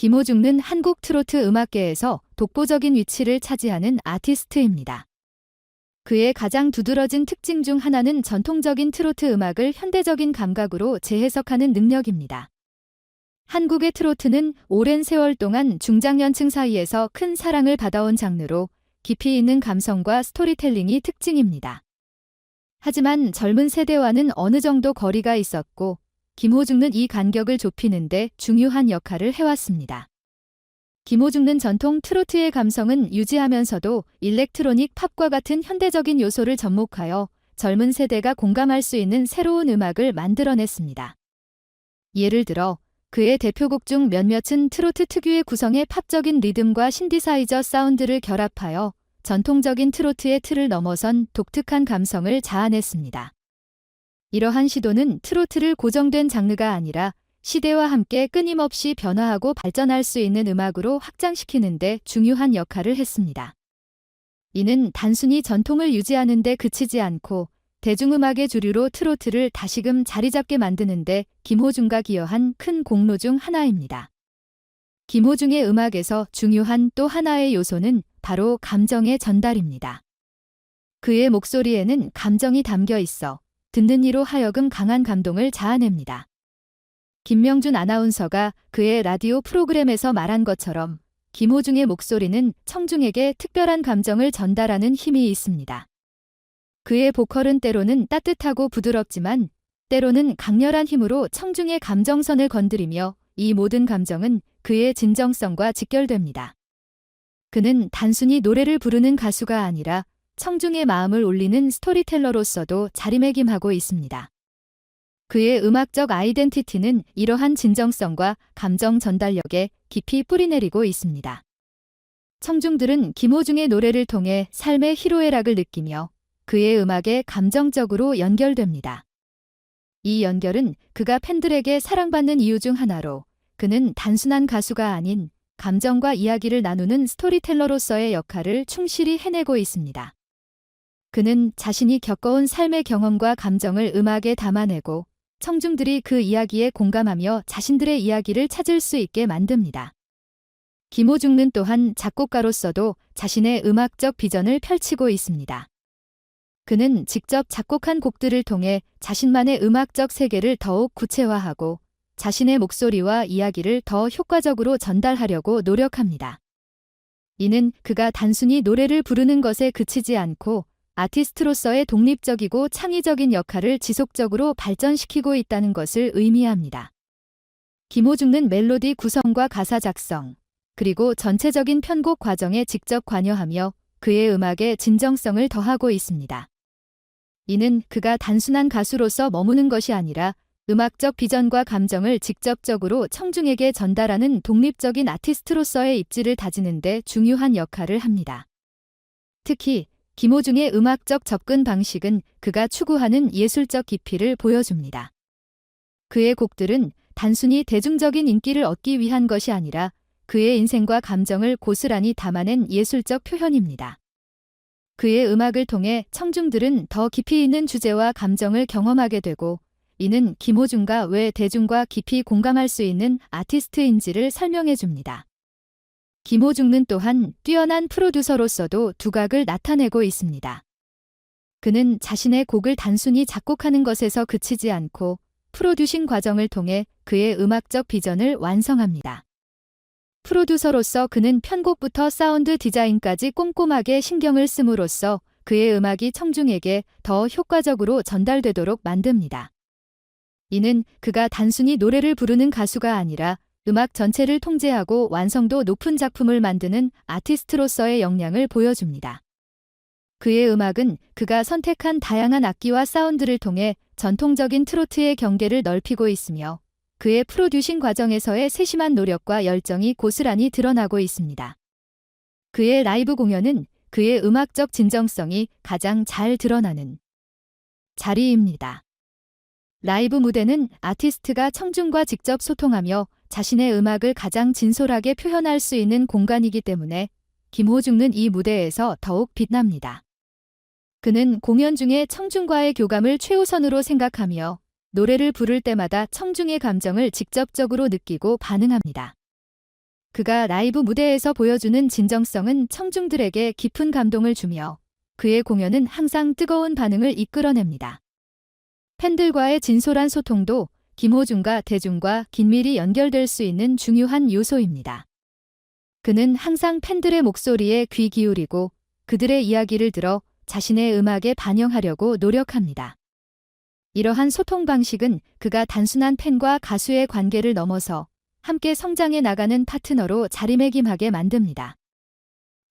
김호중는 한국 트로트 음악계에서 독보적인 위치를 차지하는 아티스트입니다. 그의 가장 두드러진 특징 중 하나는 전통적인 트로트 음악을 현대적인 감각으로 재해석하는 능력입니다. 한국의 트로트는 오랜 세월 동안 중장년층 사이에서 큰 사랑을 받아온 장르로 깊이 있는 감성과 스토리텔링이 특징입니다. 하지만 젊은 세대와는 어느 정도 거리가 있었고 김호중은 이 간격을 좁히는데 중요한 역할을 해왔습니다. 김호중는 전통 트로트의 감성은 유지하면서도 일렉트로닉 팝과 같은 현대적인 요소를 접목하여 젊은 세대가 공감할 수 있는 새로운 음악을 만들어냈습니다. 예를 들어 그의 대표곡 중 몇몇은 트로트 특유의 구성의 팝적인 리듬과 신디사이저 사운드를 결합하여 전통적인 트로트의 틀을 넘어선 독특한 감성을 자아냈습니다. 이러한 시도는 트로트를 고정된 장르가 아니라 시대와 함께 끊임없이 변화하고 발전할 수 있는 음악으로 확장시키는데 중요한 역할을 했습니다. 이는 단순히 전통을 유지하는 데 그치지 않고 대중음악의 주류로 트로트를 다시금 자리잡게 만드는데 김호중가 기여한 큰 공로 중 하나입니다. 김호중의 음악에서 중요한 또 하나의 요소는 바로 감정의 전달입니다. 그의 목소리에는 감정이 담겨 있어 듣는 이로 하여금 강한 감동을 자아냅니다. 김명준 아나운서가 그의 라디오 프로그램에서 말한 것처럼 김호중의 목소리는 청중에게 특별한 감정을 전달하는 힘이 있습니다. 그의 보컬은 때로는 따뜻하고 부드럽지만 때로는 강렬한 힘으로 청중의 감정선을 건드리며 이 모든 감정은 그의 진정성과 직결됩니다. 그는 단순히 노래를 부르는 가수가 아니라 청중의 마음을 울리는 스토리텔러로서도 자리매김하고 있습니다. 그의 음악적 아이덴티티는 이러한 진정성과 감정 전달력에 깊이 뿌리내리고 있습니다. 청중들은 김호중의 노래를 통해 삶의 희로애락을 느끼며 그의 음악에 감정적으로 연결됩니다. 이 연결은 그가 팬들에게 사랑받는 이유 중 하나로 그는 단순한 가수가 아닌 감정과 이야기를 나누는 스토리텔러로서의 역할을 충실히 해내고 있습니다. 그는 자신이 겪어온 삶의 경험과 감정을 음악에 담아내고 청중들이 그 이야기에 공감하며 자신들의 이야기를 찾을 수 있게 만듭니다. 김호중는 또한 작곡가로서도 자신의 음악적 비전을 펼치고 있습니다. 그는 직접 작곡한 곡들을 통해 자신만의 음악적 세계를 더욱 구체화하고 자신의 목소리와 이야기를 더 효과적으로 전달하려고 노력합니다. 이는 그가 단순히 노래를 부르는 것에 그치지 않고 아티스트로서의 독립적이고 창의적인 역할을 지속적으로 발전시키고 있다는 것을 의미합니다. 김호중은 멜로디 구성과 가사 작성, 그리고 전체적인 편곡 과정에 직접 관여하며 그의 음악에 진정성을 더하고 있습니다. 이는 그가 단순한 가수로서 머무는 것이 아니라 음악적 비전과 감정을 직접적으로 청중에게 전달하는 독립적인 아티스트로서의 입지를 다지는데 중요한 역할을 합니다. 특히 김호중의 음악적 접근 방식은 그가 추구하는 예술적 깊이를 보여줍니다. 그의 곡들은 단순히 대중적인 인기를 얻기 위한 것이 아니라 그의 인생과 감정을 고스란히 담아낸 예술적 표현입니다. 그의 음악을 통해 청중들은 더 깊이 있는 주제와 감정을 경험하게 되고 이는 김호중가 왜 대중과 깊이 공감할 수 있는 아티스트인지를 설명해 줍니다. 김호중는 또한 뛰어난 프로듀서로서도 두각을 나타내고 있습니다. 그는 자신의 곡을 단순히 작곡하는 것에서 그치지 않고 프로듀싱 과정을 통해 그의 음악적 비전을 완성합니다. 프로듀서로서 그는 편곡부터 사운드 디자인까지 꼼꼼하게 신경을 씀으로써 그의 음악이 청중에게 더 효과적으로 전달되도록 만듭니다. 이는 그가 단순히 노래를 부르는 가수가 아니라 음악 전체를 통제하고 완성도 높은 작품을 만드는 아티스트로서의 역량을 보여줍니다. 그의 음악은 그가 선택한 다양한 악기와 사운드를 통해 전통적인 트로트의 경계를 넓히고 있으며 그의 프로듀싱 과정에서의 세심한 노력과 열정이 고스란히 드러나고 있습니다. 그의 라이브 공연은 그의 음악적 진정성이 가장 잘 드러나는 자리입니다. 라이브 무대는 아티스트가 청중과 직접 소통하며 자신의 음악을 가장 진솔하게 표현할 수 있는 공간이기 때문에 김호중은 이 무대에서 더욱 빛납니다. 그는 공연 중에 청중과의 교감을 최우선으로 생각하며 노래를 부를 때마다 청중의 감정을 직접적으로 느끼고 반응합니다. 그가 라이브 무대에서 보여주는 진정성은 청중들에게 깊은 감동을 주며 그의 공연은 항상 뜨거운 반응을 이끌어냅니다. 팬들과의 진솔한 소통도 김호중과 대중과 긴밀히 연결될 수 있는 중요한 요소입니다. 그는 항상 팬들의 목소리에 귀 기울이고 그들의 이야기를 들어 자신의 음악에 반영하려고 노력합니다. 이러한 소통 방식은 그가 단순한 팬과 가수의 관계를 넘어서 함께 성장해 나가는 파트너로 자리매김하게 만듭니다.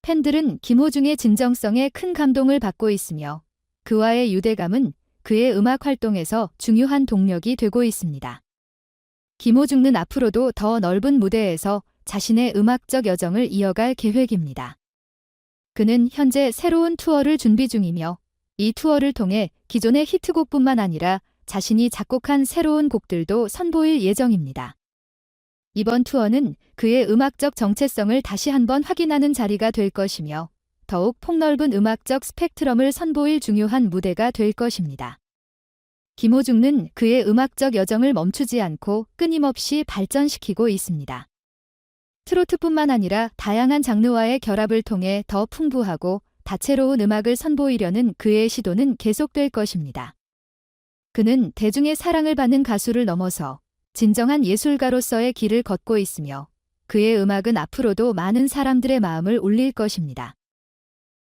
팬들은 김호중의 진정성에 큰 감동을 받고 있으며 그와의 유대감은 그의 음악 활동에서 중요한 동력이 되고 있습니다. 김호중은 앞으로도 더 넓은 무대에서 자신의 음악적 여정을 이어갈 계획입니다. 그는 현재 새로운 투어를 준비 중이며 이 투어를 통해 기존의 히트곡뿐만 아니라 자신이 작곡한 새로운 곡들도 선보일 예정입니다. 이번 투어는 그의 음악적 정체성을 다시 한번 확인하는 자리가 될 것이며 더욱 폭넓은 음악적 스펙트럼을 선보일 중요한 무대가 될 것입니다. 김호중은 그의 음악적 여정을 멈추지 않고 끊임없이 발전시키고 있습니다. 트로트뿐만 아니라 다양한 장르와의 결합을 통해 더 풍부하고 다채로운 음악을 선보이려는 그의 시도는 계속될 것입니다. 그는 대중의 사랑을 받는 가수를 넘어서 진정한 예술가로서의 길을 걷고 있으며 그의 음악은 앞으로도 많은 사람들의 마음을 울릴 것입니다.